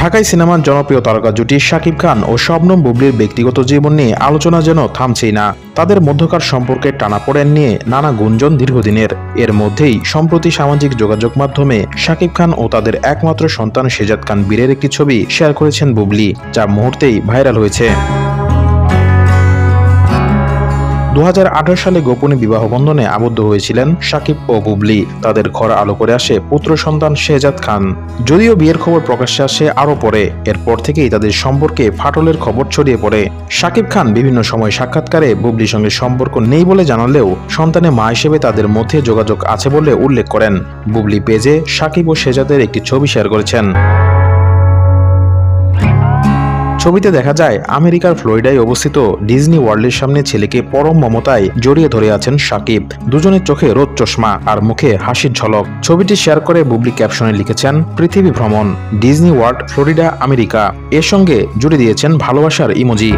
ঢাকাই সিনেমার জনপ্রিয় তারকা জুটি শাকিব খান ও শবনম বুবলির ব্যক্তিগত জীবন নিয়ে আলোচনা যেন থামছেই না। তাদের মধ্যকার সম্পর্কে টানাপোড়েন নিয়ে নানা গুঞ্জন দীর্ঘদিনের। এর মধ্যেই সম্প্রতি সামাজিক যোগাযোগ মাধ্যমে শাকিব খান ও তাদের একমাত্র সন্তান শেজাদ খান বীরের একটি ছবি শেয়ার করেছেন বুবলি, যা মুহূর্তেই ভাইরাল হয়েছে। দু হাজার আঠারো সালে গোপনে বিবাহ বন্ধনে আবদ্ধ হয়েছিলেন সাকিব ও বুবলি। তাদের ঘর আলো করে আসে পুত্র সন্তান শেহজাদ খান। যদিও বিয়ের খবর প্রকাশ্যে আসে আরও পরে। এরপর থেকেই তাদের সম্পর্কে ফাটলের খবর ছড়িয়ে পড়ে। সাকিব খান বিভিন্ন সময় সাক্ষাৎকারে বুবলির সঙ্গে সম্পর্ক নেই বলে জানালেও সন্তানের মা হিসেবে তাদের মধ্যে যোগাযোগ আছে বলে উল্লেখ করেন। বুবলি পেজে সাকিব ও শেজাদের একটি ছবি শেয়ার করেছেন। ছবিতে দেখা যায়, আমেরিকার ফ্লোরিডায় অবস্থিত ডিজনি ওয়ার্ল্ডের সামনে ছেলেকে পরম মমতায় জড়িয়ে ধরে আছেন সাকিব। দুজনের চোখে রোদ চশমা আর মুখে হাসির ঝলক। ছবিটি শেয়ার করে বুবলি ক্যাপশনে লিখেছেন, পৃথিবী ভ্রমণ, ডিজনি ওয়ার্ল্ড, ফ্লোরিডা, আমেরিকা। এর সঙ্গে জুড়ে দিয়েছেন ভালোবাসার ইমোজি।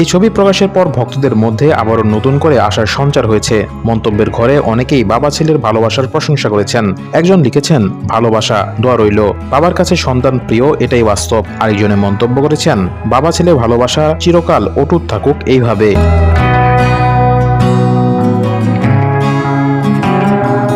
এই ছবি প্রকাশের পর ভক্তদের মধ্যে আবারও নতুন করে আসার সঞ্চার হয়েছে। মন্তব্যের ঘরে অনেকেই বাবা ছেলের ভালোবাসার প্রশংসা করেছেন। একজন লিখেছেন, ভালোবাসা, দোয়া রইল। বাবার কাছে সন্তান প্রিয়, এটাই বাস্তব। আরেকজনে মন্তব্য করেছেন, বাবা ছেলে ভালোবাসা চিরকাল অটুট থাকুক এইভাবে।